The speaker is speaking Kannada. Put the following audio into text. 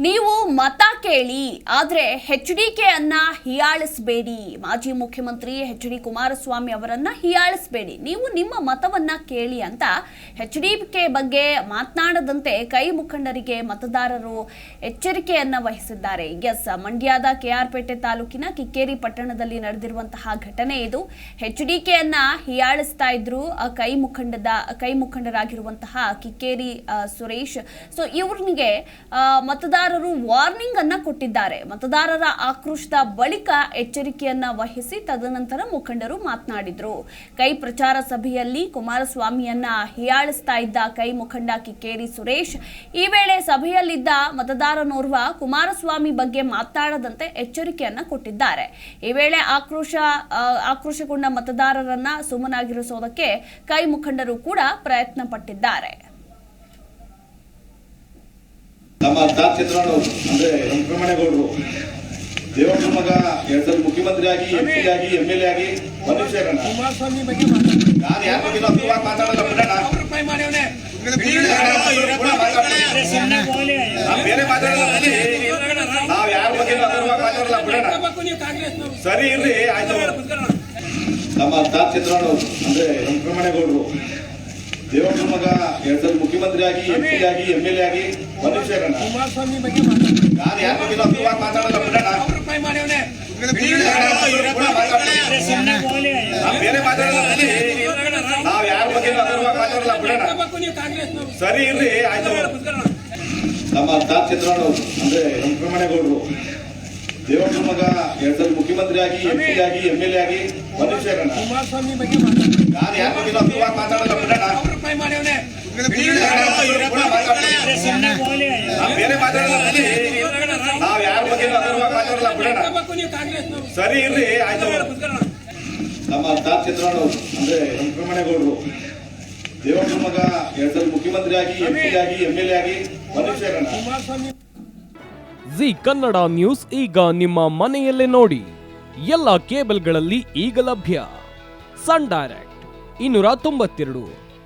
ನೀವು ಮತ ಕೇಳಿ, ಆದರೆ ಎಚ್ ಡಿ ಕೆ ಅನ್ನ ಹೀಯಾಳಿಸಬೇಡಿ. ಮಾಜಿ ಮುಖ್ಯಮಂತ್ರಿ ಎಚ್ ಡಿ ಕುಮಾರಸ್ವಾಮಿ ಅವರನ್ನ ಹೀಯಾಳಿಸಬೇಡಿ. ನೀವು ನಿಮ್ಮ ಮತವನ್ನ ಕೇಳಿ ಅಂತ ಹೆಚ್ ಡಿ ಕೆ ಬಗ್ಗೆ ಮಾತನಾಡದಂತೆ ಕೈ ಮುಖಂಡರಿಗೆ ಮತದಾರರು ಎಚ್ಚರಿಕೆಯನ್ನ ವಹಿಸಿದ್ದಾರೆ. ಎಸ್, ಮಂಡ್ಯದ ಕೆಆರ್ಪೇಟೆ ತಾಲೂಕಿನ ಕಿಕ್ಕೇರಿ ಪಟ್ಟಣದಲ್ಲಿ ನಡೆದಿರುವಂತಹ ಘಟನೆ ಇದು. ಹೆಚ್ ಡಿ ಕೆ ಅನ್ನ ಹೀಯಾಳಿಸ್ತಾ ಇದ್ರು ಕೈ ಮುಖಂಡದ, ಕೈ ಮುಖಂಡರಾಗಿರುವಂತಹ ಕಿಕ್ಕೇರಿ ಸುರೇಶ್. ಸೊ ಇವ್ರನಿಗೆ ಮತದಾರರು ಮತದಾರರು ವಾರ್ನಿಂಗ್ ಅನ್ನ ಕೊಟ್ಟಿದ್ದಾರೆ. ಮತದಾರರ ಆಕ್ರೋಶದ ಬಳಿಕ ಎಚ್ಚರಿಕೆಯನ್ನ ವಹಿಸಿ ತದನಂತರ ಮುಖಂಡರು ಮಾತನಾಡಿದ್ರು. ಕೈ ಪ್ರಚಾರ ಸಭೆಯಲ್ಲಿ ಕುಮಾರಸ್ವಾಮಿಯನ್ನ ಹೀಯಾಳಿಸ್ತಾ ಇದ್ದ ಕೈ ಮುಖಂಡ ಕಿಕ್ಕೇರಿ ಸುರೇಶ್, ಈ ವೇಳೆ ಸಭೆಯಲ್ಲಿದ್ದ ಮತದಾರನೋರ್ವ ಕುಮಾರಸ್ವಾಮಿ ಬಗ್ಗೆ ಮಾತನಾಡದಂತೆ ಎಚ್ಚರಿಕೆಯನ್ನ ಕೊಟ್ಟಿದ್ದಾರೆ. ಈ ವೇಳೆ ಆಕ್ರೋಶ ಆಕ್ರೋಶಗೊಂಡ ಮತದಾರರನ್ನ ಸುಮ್ಮನಾಗಿರಿಸೋದಕ್ಕೆ ಕೈ ಮುಖಂಡರು ಕೂಡ ಪ್ರಯತ್ನ ಪಟ್ಟಿದ್ದಾರೆ ನಮ್ಮ ತಾತ ಚಿತ್ರಣ್ಣವರು ಅಂದ್ರೆ ವೆಂಕಟರಮಣೇಗೌಡರು ದೇವೇಗೌಡರ ಮಗ ಎರಡ್ ಸಲ ಮುಖ್ಯಮಂತ್ರಿ ಆಗಿ ಎಂ ಪಿ ಆಗಿ ಎಂ ಎಲ್ ಎ ಆಗಿ ಬಗ್ಗೆ ನಾನು ಯಾರ ಬಿಡೋಣ ನಾವು ಬೇರೆ ಮಾತಾಡಲ್ಲ ನಾವು ಯಾರ ಬಗ್ಗೆ ಮಾತಾಡಲ್ಲ ಬಿಡೋಣ ಸರಿ ಇರ್ಲಿ ಆಯ್ತು ನಮ್ಮ ತಾತ ಚಿತ್ರಣ್ಣವರು ಅಂದ್ರೆ ವೆಂಕಟರಮಣೇಗೌಡರು ದೇವೇಗೌಡರ ಮಗ ಎರಡ್ ಸಲ ಮುಖ್ಯಮಂತ್ರಿ ಆಗಿ ಎಂ ಪಿ ಆಗಿ ಎಂ ಎಲ್ ಎ ಆಗಿ ಮನುಷ್ಯರಣ್ಣ ಕುಮಾರಸ್ವಾಮಿ ಬಗ್ಗೆ ಮಾತಾಡ್ತಾರೆ ನಾನು ಯಾರ ಬಗ್ಗೆ ಅರ್ಥವಾಗಿ ಮಾತಾಡಲ್ಲ ಬಿಡೋಣ ರೂಪಾಯಿ ಮಾಡ್ಯವನೆ ನಾವು ಬೇರೆ ಮಾತಾಡಲ್ಲ ಬಿಡಿ. ನಾವು ಯಾರ ಬಗ್ಗೆ ಅರ್ಥವಾಗಿ ಮಾತಾಡಲ್ಲ ಬಿಡೋಣ ನೀವು ಕಾಂಗ್ರೆಸ್ನವರು ಸರಿ ಇರ್ಲಿ ಆಯ್ತು ನಮ್ಮ ತಾತ ಚಿತ್ರಣ ಅಂದ್ರೆ ವೆಂಕಟರಮಣೇಗೌಡರು ದೇವೇಗೌಡರ ಮಗ ಎರಡ್ ಸಲ ಮುಖ್ಯಮಂತ್ರಿ ಆಗಿ ಎಂ ಪಿ ಆಗಿ ಎಂ ಎಲ್ ಎ ಆಗಿ ಮನುಷ್ಯರಣ್ಣ ಕುಮಾರಸ್ವಾಮಿ ಬಗ್ಗೆ ಮಾತಾಡೋಣ ನಾನು ಯಾರ ಬಗ್ಗೆ ಮಾತಾಡಲ್ಲ ಬಿಡೋಣ ಬೇರೆ. ನಾವು ಯಾರ ಬಗ್ಗೆ ಅರ್ಥವಾಗಿ ಮಾತಾಡಲ್ಲ ಬಿಡೋಣ. ಸರಿ ಇರ್ಲಿ ಆಯ್ತು. ನಮ್ಮ ತಾತ ಚಿತ್ರಣ್ಣ ಅಂದ್ರೆ ವೆಂಕಟರಮಣೇಗೌಡರು ದೇವೇಗೌಡರ ಮಗ ಎರಡ್ ಸಲ ಮುಖ್ಯಮಂತ್ರಿ ಆಗಿ ಎಂಪಿ ಆಗಿ ಎಂಎಲ್ಎ ಎ ಆಗಿ ಜಿ ಕನ್ನಡ ನ್ಯೂಸ್ ಈಗ ನಿಮ್ಮ ಮನೆಯಲ್ಲೇ ನೋಡಿ. ಎಲ್ಲ ಕೇಬಲ್ಗಳಲ್ಲಿ ಈಗ ಲಭ್ಯ. ಸನ್ ಡೈರೆಕ್ಟ್ ಇನ್ನೂರ ತೊಂಬತ್ತೆರಡು.